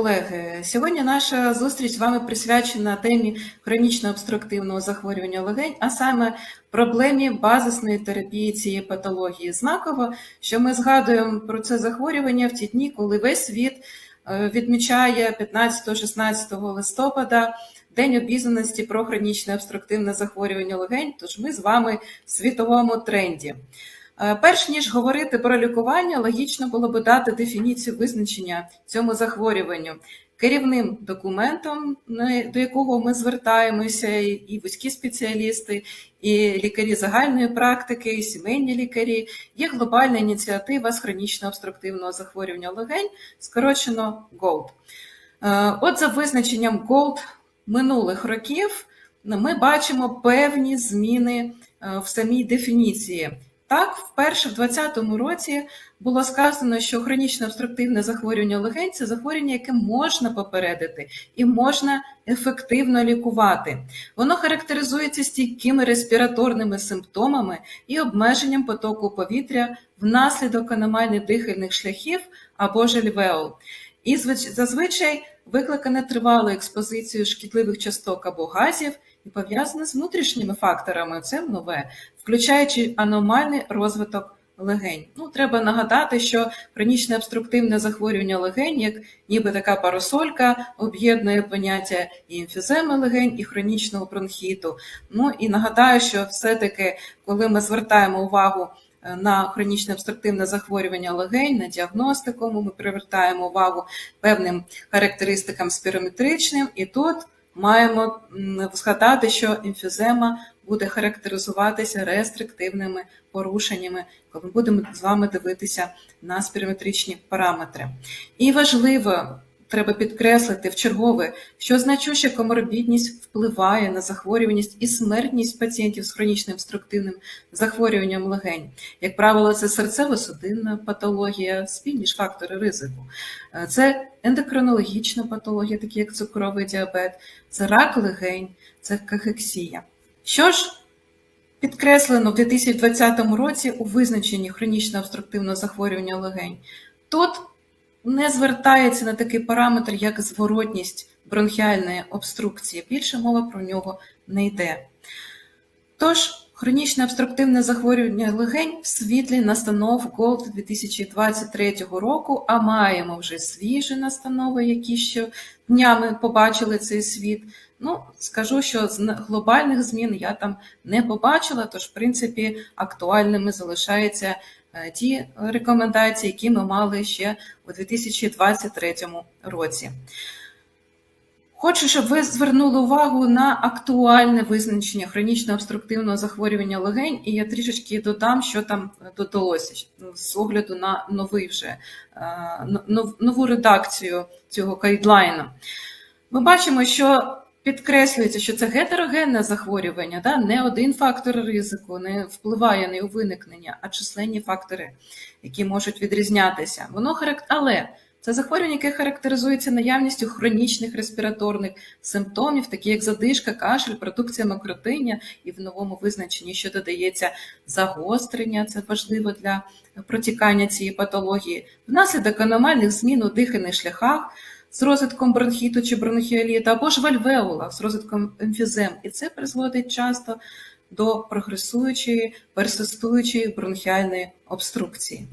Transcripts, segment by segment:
Колеги, сьогодні наша зустріч з вами присвячена темі хронічно обструктивного захворювання легень, а саме проблемі базисної терапії цієї патології. Знаково, що ми згадуємо про це захворювання в ті дні, коли весь світ е, відмічає 15-16 листопада День обізнаності про хронічне обструктивне захворювання легень. Тож ми з вами в світовому тренді. Е, Перш ніж говорити про лікування, логічно було би дати дефініцію визначення цьому захворюванню. Керівним документом, до якого ми звертаємося, і- вузькі спеціалісти, і лікарі загальної практики, і сімейні лікарі, є глобальна ініціатива з хронічно обструктивного захворювання легень, скорочено GOLD. Е, От за визначенням GOLD минулих років ми бачимо певні зміни е, в самій дефініції. Так, вперше в 2020 році було сказано, що хронічне обструктивне захворювання легень це захворювання, яке можна попередити і можна ефективно лікувати. Воно характеризується стійкими респіраторними симптомами і обмеженням потоку повітря внаслідок аномальних дихальних шляхів або ж альвеол. І звич- зазвичай викликане тривалою експозицією шкідливих часток або газів і пов'язане з внутрішніми факторами. Це нове, включаючи аномальний розвиток легень. Ну, треба нагадати, що хронічне обструктивне захворювання легень, як ніби така парасолька, об'єднує поняття і емфіземи легень, і хронічного бронхіту. Ну і нагадаю, що все-таки, коли ми звертаємо увагу е, на хронічне обструктивне захворювання легень, на діагностику, ми привертаємо увагу певним характеристикам спірометричним, і тут маємо згадати, що емфізема буде характеризуватися рестриктивними порушеннями, коли ми будемо з вами дивитися на спірометричні параметри. І важливо, треба підкреслити в чергове, що значуща коморбідність впливає на захворюваність і смертність пацієнтів з хронічним обструктивним захворюванням легень. Як правило, це серцево-судинна патологія, спільні ж фактори ризику. Е, Це ендокринологічна патологія, такі як цукровий діабет, це рак легень, це кахексія. Що ж підкреслено в 2020 році у визначенні хронічно обструктивного захворювання легень? Тут не звертається на такий параметр, як зворотність бронхіальної обструкції. Більше мова про нього не йде. Тож, хронічне обструктивне захворювання легень в світлі настанов GOLD 2023 року, а маємо вже свіжі настанови, які ще днями побачили цей світ. Ну, скажу, що з глобальних змін я там не побачила, тож, в принципі, актуальними залишаються е, ті рекомендації, які ми мали ще у 2023 році. Хочу, щоб ви звернули увагу на актуальне визначення хронічно обструктивного захворювання легень, і я трішечки додам, що там додалося з огляду на новий вже е, нову редакцію цього гайдлайну. Ми бачимо, що підкреслюється, що це гетерогенне захворювання, да? не один фактор ризику не впливає на його виникнення, а численні фактори, які можуть відрізнятися. Воно харак... Але це захворювання, яке характеризується наявністю хронічних респіраторних симптомів, такі як задишка, кашель, продукція мокротиння, і в новому визначенні, що додається загострення, це важливо для протікання цієї патології, внаслідок аномальних змін у дихальних шляхах з розвитком бронхіту чи бронхіоліту, або ж в альвеолах з розвитком емфізем. І це призводить часто до прогресуючої, персистуючої бронхіальної обструкції.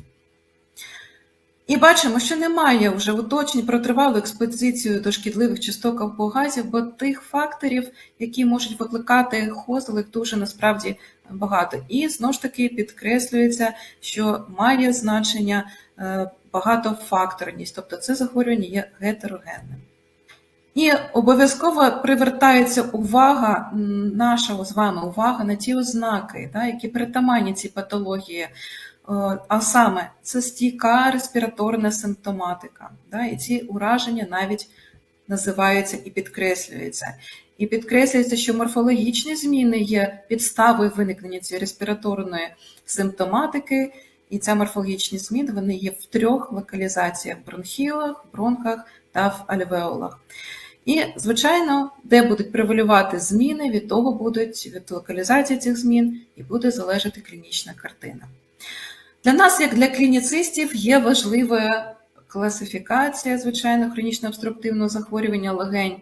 І бачимо, що немає вже уточнень про тривалу експозицію до шкідливих часток або газів, бо тих факторів, які можуть викликати хозел, їх дуже насправді багато. І знову ж таки підкреслюється, що має значення е, багатофакторність, тобто це захворювання є гетерогенним. І обов'язково привертається увага, наша з вами увага на ті ознаки, да, які притаманні цій патології. Е, А саме це стійка респіраторна симптоматика. Да, і ці ураження навіть називаються і підкреслюються. І підкреслюється, що морфологічні зміни є підставою виникнення цієї респіраторної симптоматики, і ця морфологічні зміни вони є в трьох локалізаціях: бронхілах, бронхах та в альвеолах. І, звичайно, де будуть превалювати зміни, від того будуть від локалізації цих змін і буде залежати клінічна картина. Для нас, як для клініцистів, є важливе класифікація, звичайно, хронічно обструктивного захворювання легень,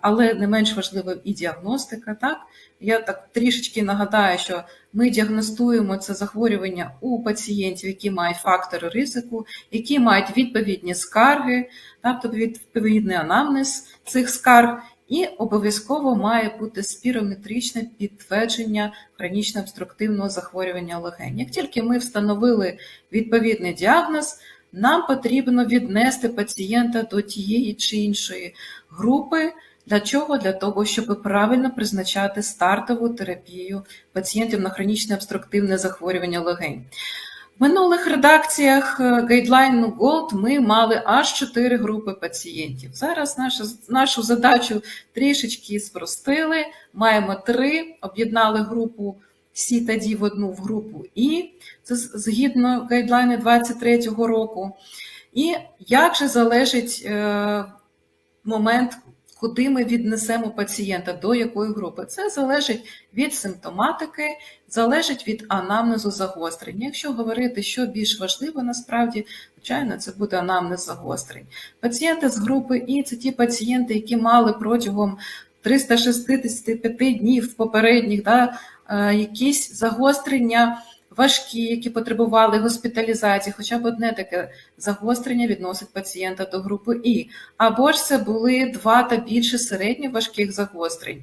але не менш важливо і діагностика. Так? Я так трішечки нагадаю, що ми діагностуємо це захворювання у пацієнтів, які мають фактори ризику, які мають відповідні скарги, тобто відповідний анамнез цих скарг, і обов'язково має бути спірометричне підтвердження хронічно обструктивного захворювання легень. Як тільки ми встановили відповідний діагноз, нам потрібно віднести пацієнта до тієї чи іншої групи. Для чого? Для того, щоб правильно призначати стартову терапію пацієнтів на хронічне обструктивне захворювання легень. В минулих редакціях гайдлайну Gold ми мали аж 4 групи пацієнтів. Зараз нашу, нашу задачу трішечки спростили. Маємо три, об'єднали групу Сі та Ді в одну в групу І, це згідно гайдлайну 23-го року. І як же залежить е, момент, куди ми віднесемо пацієнта, до якої групи. Це залежить від симптоматики, залежить від анамнезу загострень. Якщо говорити, що більш важливо, насправді, звичайно, це буде анамнез загострень. Пацієнти з групи І це ті пацієнти, які мали протягом 365 днів попередніх да, якісь загострення важкі, які потребували госпіталізації, хоча б одне таке загострення відносить пацієнта до групи І, або ж це були два та більше середньо важких загострень.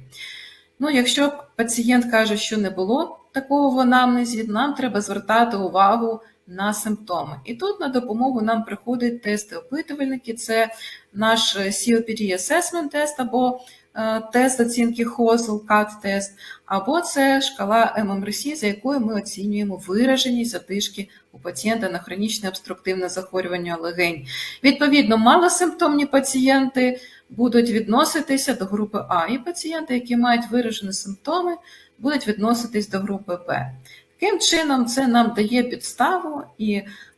Ну, Якщо пацієнт каже, що не було такого в анамнезі, нам треба звертати увагу на симптоми. І тут на допомогу нам приходять тести-опитувальники, це наш COPD Assessment тест або Е, тест оцінки ХОЗЛ, КАТ-тест, або це шкала ММРС, за якою ми оцінюємо вираженість задишки у пацієнта на хронічне обструктивне захворювання легень. Відповідно, малосимптомні пацієнти будуть відноситися до групи А, і пацієнти, які мають виражені симптоми, будуть відноситись до групи Б. Таким чином, це нам дає підставу і Е,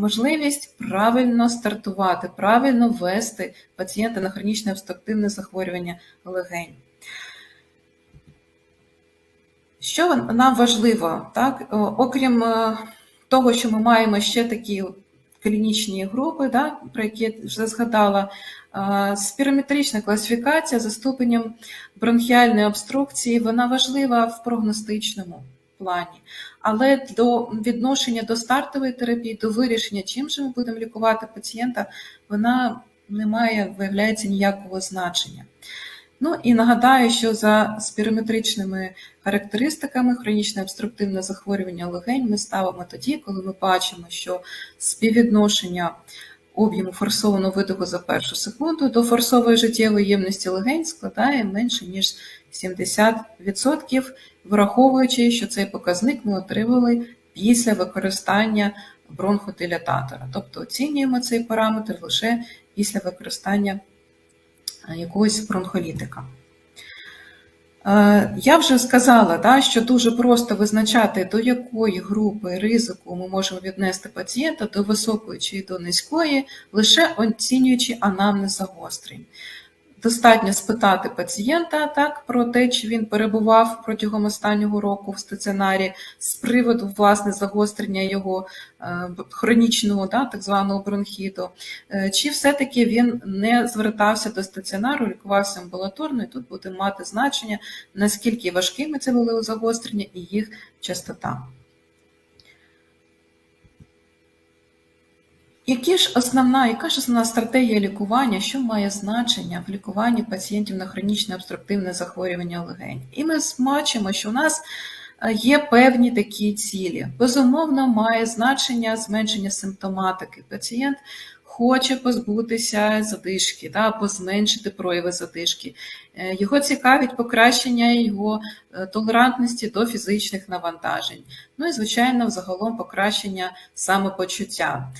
можливість правильно стартувати, правильно ввести пацієнта на хронічне обструктивне захворювання легень. Що нам важливо, так? окрім е, того, що ми маємо ще такі клінічні групи, да, про які я вже згадала, е, спірометрична класифікація за ступенем бронхіальної обструкції, вона важлива в прогностичному плані. Але до відношення до стартової терапії, до вирішення, чим же ми будемо лікувати пацієнта, вона не має, виявляється, ніякого значення. Ну і нагадаю, що за спірометричними характеристиками хронічне обструктивне захворювання легень ми ставимо тоді, коли ми бачимо, що співвідношення об'єму форсованого видиху за першу секунду до форсової життєвої ємності легень складає менше ніж 70%, враховуючи, що цей показник ми отримали після використання бронходилататора. Тобто оцінюємо цей параметр лише після використання е, якогось бронхолітика. Е, я вже сказала, да, що дуже просто визначати, до якої групи ризику ми можемо віднести пацієнта до високої чи до низької, лише оцінюючи анамнез загострень. Достатньо спитати пацієнта так про те, чи він перебував протягом останнього року в стаціонарі з приводу власне загострення його е, хронічного, да, так званого бронхіту, е, чи все-таки він не звертався до стаціонару, лікувався амбулаторно, і тут буде мати значення, наскільки важкими це були загострення і їх частота. Які ж основна, яка ж основна стратегія лікування, що має значення в лікуванні пацієнтів на хронічне обструктивне захворювання легень? І ми бачимо, що у нас е, є певні такі цілі. Безумовно, має значення зменшення симптоматики. Пацієнт хоче позбутися задишки, да, або зменшити прояви задишки. Е, його цікавить покращення його е, толерантності до фізичних навантажень. Ну і, звичайно, взагалом покращення самопочуття.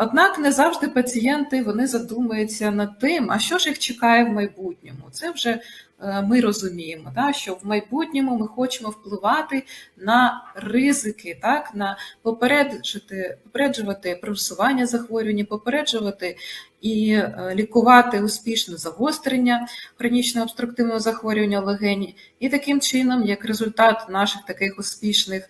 Однак не завжди пацієнти вони задумуються над тим, а що ж їх чекає в майбутньому. Це вже е, ми розуміємо, так, що в майбутньому ми хочемо впливати на ризики, так, на попереджувати, попереджувати просування захворювання, попереджувати і е, лікувати успішне загострення хронічного обструктивного захворювання легені. І таким чином, як результат наших таких успішних е,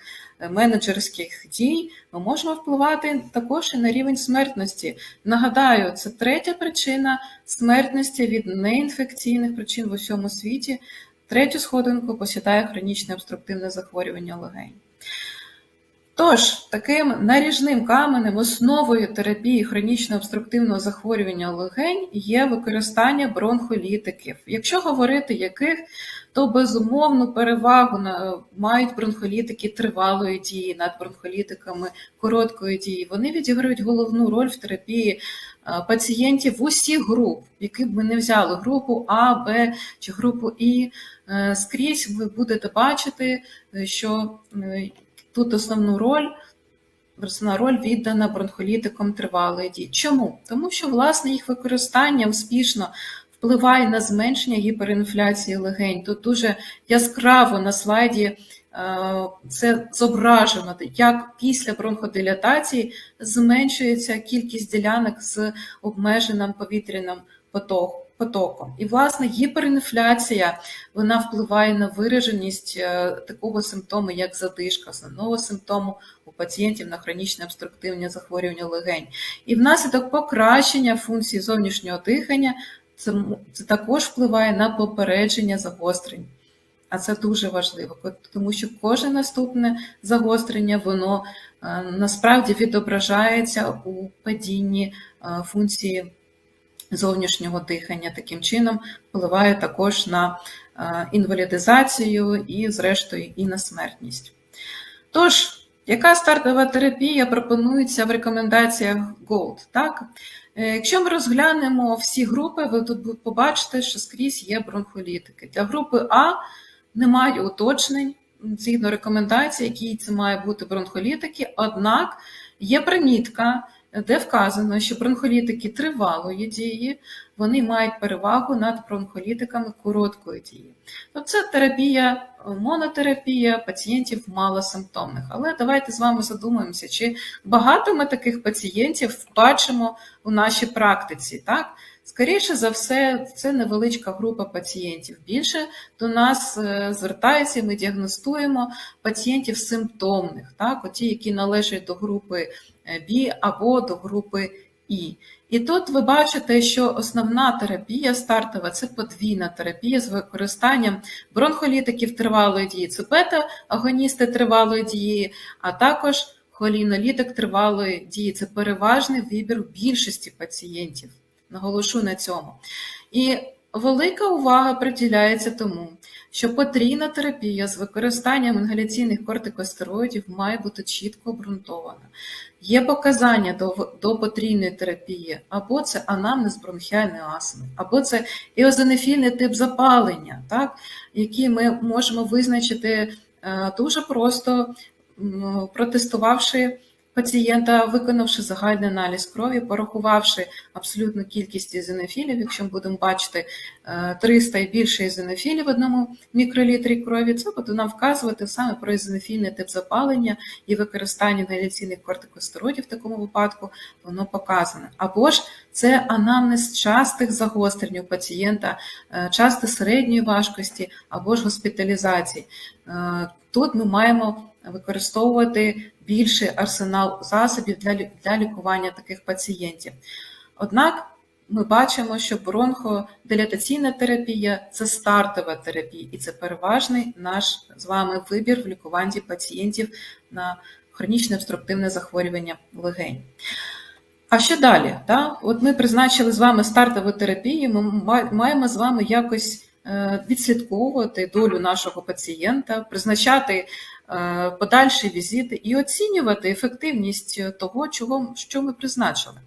менеджерських дій, ми можемо впливати також і на рівень смертності. Нагадаю, це третя причина смертності від неінфекційних причин в усьому світі. Третю сходинку посідає хронічне обструктивне захворювання легень. Тож, таким наріжним каменем, основою терапії хронічно обструктивного захворювання легень є використання бронхолітиків. Якщо говорити яких, то безумовну перевагу мають бронхолітики тривалої дії над бронхолітиками короткої дії. Вони відіграють головну роль в терапії е, пацієнтів усіх груп, які б ми не взяли групу А, Б чи групу І. Е, Скрізь ви будете бачити, е, що тут основну роль. Основна роль віддана бронхолітикам тривалої дії. Чому? Тому що власне їх використання успішно впливає на зменшення гіперінфляції легень. Тут дуже яскраво на слайді е, це зображено, як після бронходилатації зменшується кількість ділянок з обмеженим повітряним поток- потоком. І, власне, гіперінфляція вона впливає на вираженість е, такого симптому, як задишка, основного симптому у пацієнтів на хронічне обструктивне захворювання легень. І внаслідок покращення функції зовнішнього дихання це, це також впливає на попередження загострень. А це дуже важливо, тому що кожне наступне загострення, воно е, насправді відображається у падінні е, функції зовнішнього дихання. Таким чином впливає також на е, інвалідизацію і, зрештою, і на смертність. Тож, яка стартова терапія пропонується в рекомендаціях GOLD? Так? Е, Якщо ми розглянемо всі групи, ви тут побачите, що скрізь є бронхолітики. Для групи А немає уточнень згідно рекомендацій, які це має бути бронхолітики, однак є примітка, де вказано, що бронхолітики тривалої дії вони мають перевагу над бронхолітиками короткої дії. Тобто це терапія, монотерапія пацієнтів малосимптомних. Але давайте з вами задумаємося, чи багато ми таких пацієнтів бачимо у нашій практиці. Так? Скоріше за все, це невеличка група пацієнтів. Більше до нас е, звертається, ми діагностуємо пацієнтів симптомних, так? Оті, які належать до групи е, B або до групи І. І тут ви бачите, що основна терапія стартова це подвійна терапія з використанням бронхолітиків тривалої дії, це бета-агоністи тривалої дії, а також холінолітик тривалої дії. Це переважний вибір більшості пацієнтів. Наголошу на цьому. І велика увага приділяється тому, що потрійна терапія з використанням інгаляційних кортикостероїдів має бути чітко обґрунтована. Є показання до, до потрійної терапії, або це анамнез бронхіальної астми, або це еозонофільний тип запалення, так, який ми можемо визначити е, дуже просто, протестувавши пацієнта, виконавши загальний аналіз крові, порахувавши абсолютну кількість ізонофілів, якщо ми будемо бачити е, 300 і більше ізонофілів в одному мікролітрі крові, це буде нам вказувати саме про ізонофільний тип запалення і використання інгаляційних кортикостероїдів в такому випадку, воно показане. Або ж це анамнез частих загострень у пацієнта, е, часто середньої важкості або ж госпіталізації. Е, Тут ми маємо використовувати більший арсенал засобів для, для лікування таких пацієнтів. Однак ми бачимо, що бронходилатаційна терапія це стартова терапія, і це переважний наш з вами вибір в лікуванні пацієнтів на хронічне обструктивне захворювання легень. А що далі? Да? От ми призначили з вами стартову терапію, ми маємо з вами якось відслідковувати долю нашого пацієнта, призначати е, подальші візити і оцінювати ефективність того, чого, що ми призначили.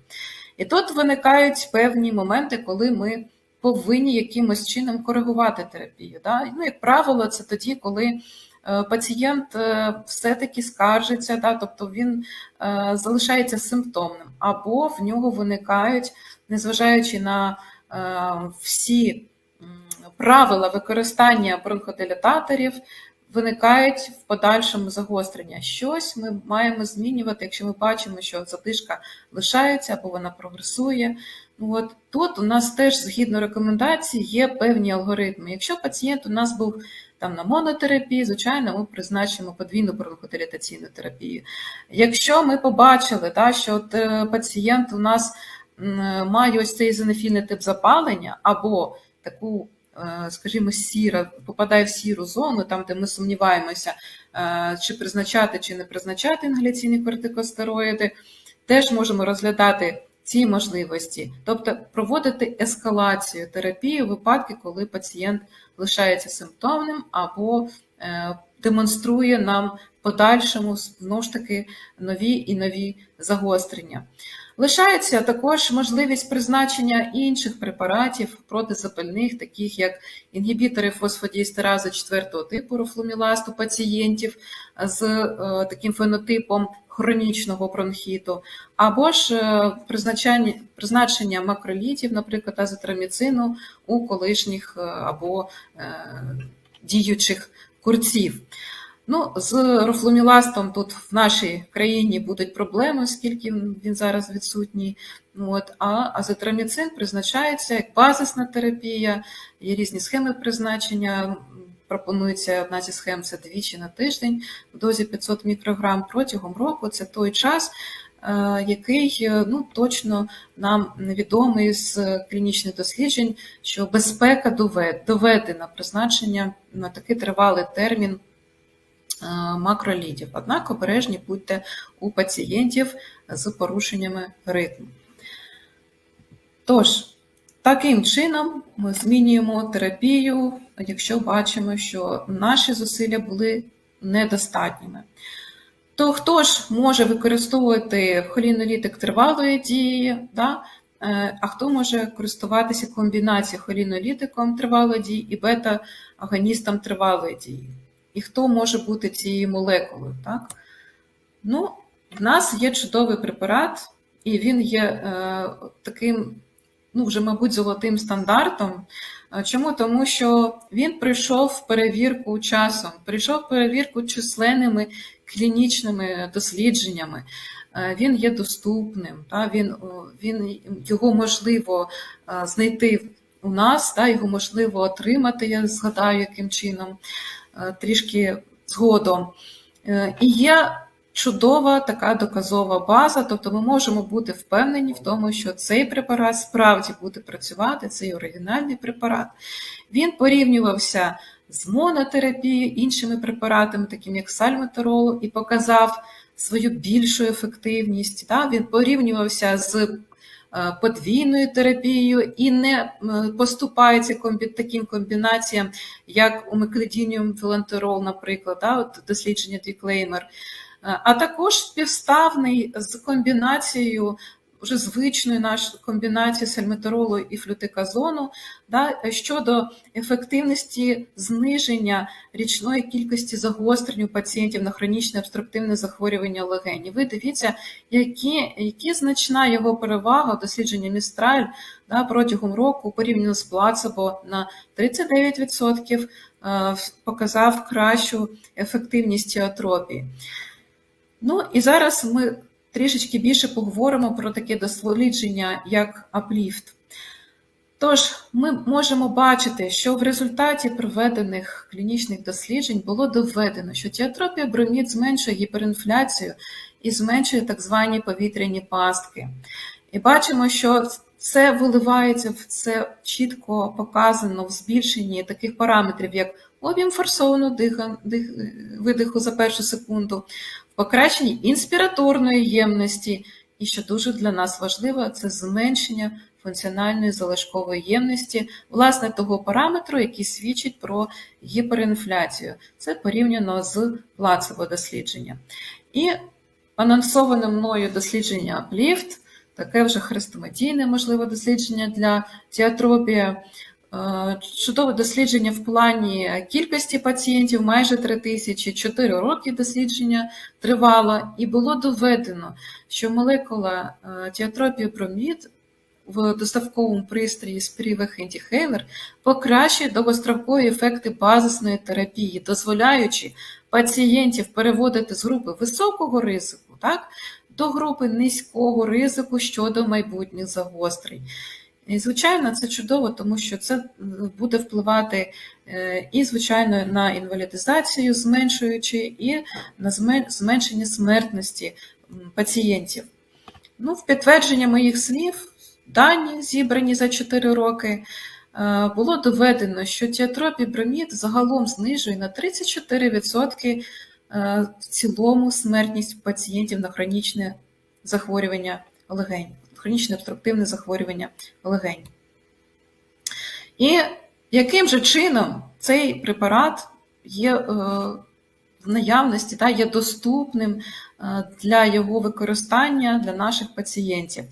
І тут виникають певні моменти, коли ми повинні якимось чином коригувати терапію. Да? Ну, як правило, це тоді, коли е, пацієнт е, все-таки скаржиться, да? тобто він е, залишається симптомним, або в нього виникають, незважаючи на е, всі правила використання бронходилататорів, виникають в подальшому загострення. Щось ми маємо змінювати, якщо ми бачимо, що задишка лишається або вона прогресує. Ну, От тут у нас теж згідно рекомендацій є певні алгоритми. Якщо пацієнт у нас був там на монотерапії, звичайно, ми призначимо подвійну бронходилатаційну терапію. Якщо ми побачили, да, що от, е, пацієнт у нас має ось цей зенофільний тип запалення або таку, скажімо, сіра, попадає в сіру зону, там, де ми сумніваємося, е, чи призначати, чи не призначати інгаляційні кортикостероїди, теж можемо розглядати ці можливості, тобто проводити ескалацію терапії у випадку, коли пацієнт лишається симптомним або е, демонструє нам подальшому знову ж таки нові і нові загострення. Лишається також можливість призначення інших препаратів протизапальних, таких як інгібітори фосфодіестерази 4 типу рофлуміласту пацієнтів з е, таким фенотипом хронічного бронхіту, або ж е, призначення, призначення макролітів, наприклад, азотроміцину у колишніх е, або діючих курців. Ну, з рофлуміластом тут в нашій країні будуть проблеми, оскільки він зараз відсутній. От, А азотроміцин призначається як базисна терапія, є різні схеми призначення. Пропонується одна зі схем це двічі на тиждень в дозі 500 мікрограм протягом року. Це той час, е, який ну, точно нам невідомий з клінічних досліджень, що безпека доведена призначення на такий тривалий термін макролідів. Однак обережні будьте у пацієнтів з порушеннями ритму. Тож, таким чином ми змінюємо терапію, якщо бачимо, що наші зусилля були недостатніми. То хто ж може використовувати холінолітик тривалої дії, да? Е, а хто може користуватися комбінацією холінолітиком тривалої дії і бета-агоністом тривалої дії? І хто може бути цією молекулою? Так? Ну, В нас є чудовий препарат, і він є е, таким, ну, вже, мабуть, золотим стандартом. Чому? Тому що він прийшов перевірку часом, прийшов перевірку численними клінічними дослідженнями. Він є доступним, та, він, він, його можливо знайти у нас, та, його можливо отримати, я згадаю, яким чином. Е, трішки згодом. Е, і є чудова така доказова база, тобто ми можемо бути впевнені в тому, що цей препарат справді буде працювати, цей оригінальний препарат. Він порівнювався з монотерапією, іншими препаратами, таким як сальметорол, і показав свою більшу ефективність. Він порівнювався з подвійною терапією і не поступаються таким комбінаціям, як у мекледініум філантерол, наприклад, да, от дослідження Двіклеймер, е, а також співставний з комбінацією вже звичної нашої комбінації сальметоролу і флютиказону да, щодо ефективності зниження річної кількості загострень у пацієнтів на хронічне обструктивне захворювання легені. Ви дивіться, які, які значна його перевага дослідження Містраль да, протягом року порівняно з плацебо на 39% е, показав кращу ефективність теотропії. Ну і зараз ми трішечки більше поговоримо про таке дослідження, як апліфт. Тож, ми можемо бачити, що в результаті проведених клінічних досліджень було доведено, що тіатропія бромід зменшує гіперінфляцію і зменшує так звані повітряні пастки. І бачимо, що це виливається в це чітко показано в збільшенні таких параметрів, як об'єм форсованого видиху за першу секунду, покращенні інспіраторної ємності, і що дуже для нас важливо, це зменшення функціональної залишкової ємності, власне, того параметру, який свідчить про гіперінфляцію. Це порівняно з плацебо дослідженням. І анонсоване мною дослідження Пліфт, таке вже хрестоматійне можливе дослідження для тіатропії, чудове дослідження в плані кількості пацієнтів, майже 3 тисячі, 4 роки дослідження тривало, і було доведено, що молекула е, тіатропії промід в доставковому пристрої Спрівех Ентіхейлер покращує довгострокові ефекти базисної терапії, дозволяючи пацієнтів переводити з групи високого ризику так, до групи низького ризику щодо майбутніх загострень. І, звичайно, це чудово, тому що це буде впливати е, і, звичайно, на інвалідизацію, зменшуючи, і на зменшення смертності пацієнтів. Ну, в підтвердження моїх слів, дані, зібрані за 4 роки, е, було доведено, що тіатропібромід загалом знижує на 34% е, в цілому смертність пацієнтів на хронічне захворювання легень, хронічне обструктивне захворювання легень. І яким же чином цей препарат є е, в наявності, та, є доступним е, для його використання для наших пацієнтів?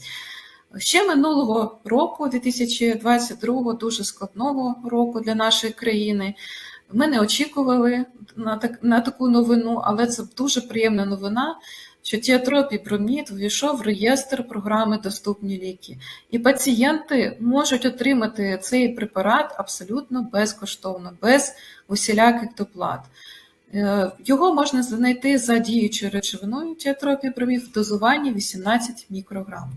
Ще минулого року, 2022, дуже складного року для нашої країни, ми не очікували на, так, на таку новину, але це дуже приємна новина, що тіатропіпромід увійшов в реєстр програми Доступні ліки. І пацієнти можуть отримати цей препарат абсолютно безкоштовно, без усіляких доплат. Е, Його можна знайти за діючою речовиною тіатропібромід в дозуванні 18 мікрограм.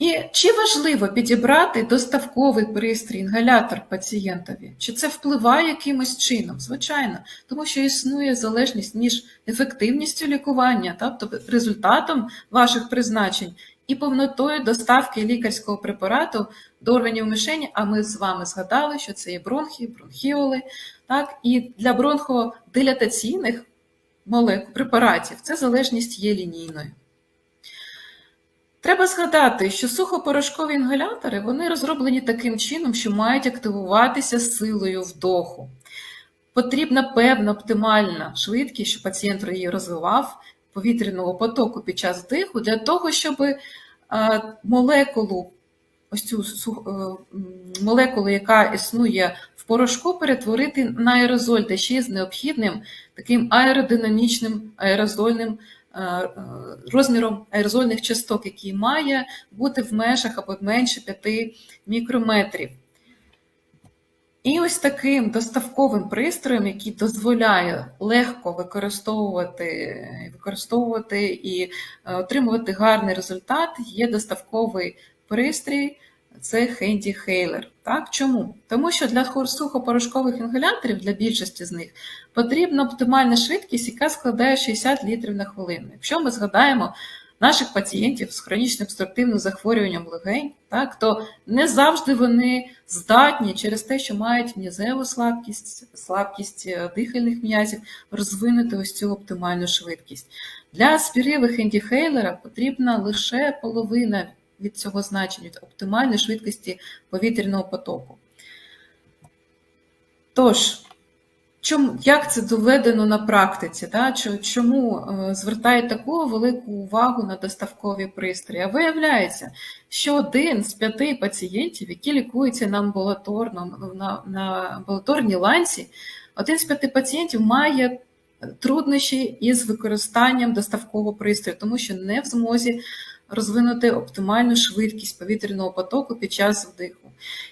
І чи важливо підібрати доставковий пристрій, інгалятор пацієнтові? Чи це впливає якимось чином? Звичайно, тому що існує залежність між ефективністю лікування, тобто результатом ваших призначень, і повнотою доставки лікарського препарату до органів мишені. А ми з вами згадали, що це є бронхи, бронхіоли. Так? І для бронходилатаційних молекул препаратів це залежність є лінійною. Треба згадати, що сухопорошкові інгалятори вони розроблені таким чином, що мають активуватися силою вдоху. Потрібна певна оптимальна швидкість, щоб пацієнт її розвивав повітряного потоку під час вдиху, для того, щоб е, молекулу, ось цю е, молекулу, яка існує в порошку, перетворити на аерозоль, та ще з необхідним таким аеродинамічним аерозольним розміром аерозольних часток, який має бути в межах або менше 5 мікрометрів. І ось таким доставковим пристроєм, який дозволяє легко використовувати, використовувати і е, отримувати гарний результат, є доставковий пристрій. Це Handy Hailer. Так? Чому? Тому що для сухопорошкових інгаляторів, для більшості з них, потрібна оптимальна швидкість, яка складає 60 літрів на хвилину. Якщо ми згадаємо наших пацієнтів з хронічним обструктивним захворюванням легень, так, то не завжди вони здатні через те, що мають м'язеву слабкість, слабкість е, дихальних м'язів, розвинути ось цю оптимальну швидкість. Для спірівих ендіхейлера потрібна лише половина від цього значення, від оптимальної швидкості повітряного потоку. Тож, чому, як це доведено на практиці? Да? Чому е, звертають таку велику увагу на доставкові пристрої? А виявляється, що один з п'яти пацієнтів, які лікуються на амбулаторному, на, на амбулаторній ланці, один з п'яти пацієнтів має труднощі із використанням доставкового пристрою, тому що не в змозі розвинути оптимальну швидкість повітряного потоку під час вдиху.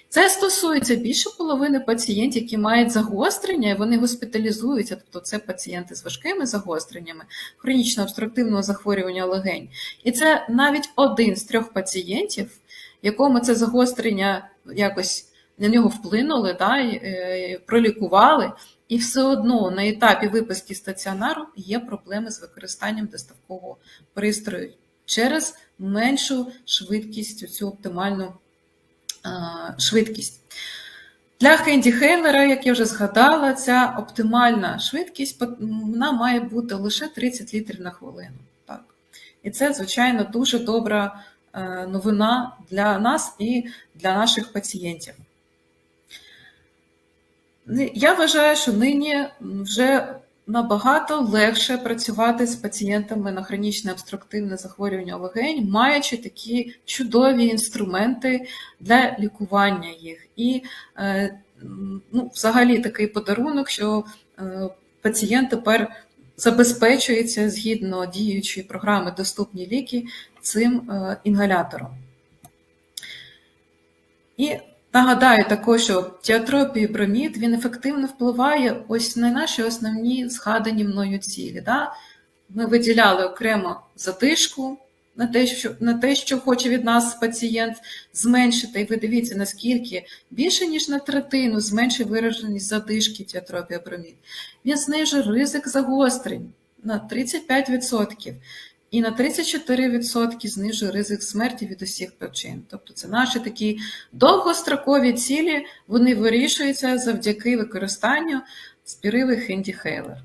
Це стосується більше половини пацієнтів, які мають загострення, і вони госпіталізуються, тобто це пацієнти з важкими загостреннями, хронічно обструктивного захворювання легень. І це навіть один з трьох пацієнтів, якому це загострення якось на нього вплинули, да, і, е, пролікували, і все одно на етапі виписки стаціонару є проблеми з використанням доставкового пристрою через меншу швидкість, цю оптимальну швидкість. Для Хенді Хейлера, як я вже згадала, ця оптимальна швидкість вона має бути лише 30 літрів на хвилину. Так. І це, звичайно, дуже добра е, новина для нас і для наших пацієнтів. Я вважаю, що нині вже набагато легше працювати з пацієнтами на хронічне обструктивне захворювання легень, маючи такі чудові інструменти для лікування їх. І е, ну, взагалі такий подарунок, що е, пацієнт тепер забезпечується згідно діючої програми Доступні ліки цим е, інгалятором. І нагадаю також, що тіатропій бромід він ефективно впливає ось на наші основні згадані мною цілі. Да? ми виділяли окремо затишку на те, що, на те, що хоче від нас пацієнт зменшити. І ви дивіться, наскільки більше, ніж на третину зменшує вираженість задишки тіотропія промін. Він знижує ризик загострень на 35% і на 34% знижує ризик смерті від усіх причин. Тобто це наші такі довгострокові цілі, вони вирішуються завдяки використанню спіривих індіхейлер.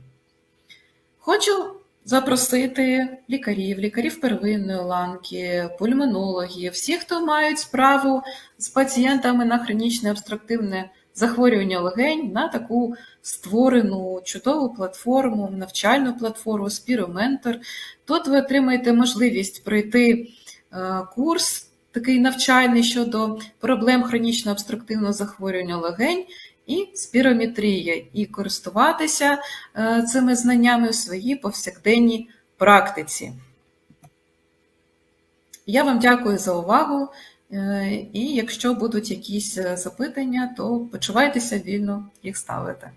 Хочу запросити лікарів, лікарів первинної ланки, пульмонологів, всіх, хто мають справу з пацієнтами на хронічне обструктивне захворювання легень на таку створену чудову платформу, навчальну платформу Спіроментор. Тут ви отримаєте можливість пройти е, курс такий навчальний щодо проблем хронічно обструктивного захворювання легень і спірометрія, і користуватися е, цими знаннями у своїй повсякденній практиці. Я вам дякую за увагу. Е, І якщо будуть якісь е, запитання, то почувайтеся вільно їх ставити.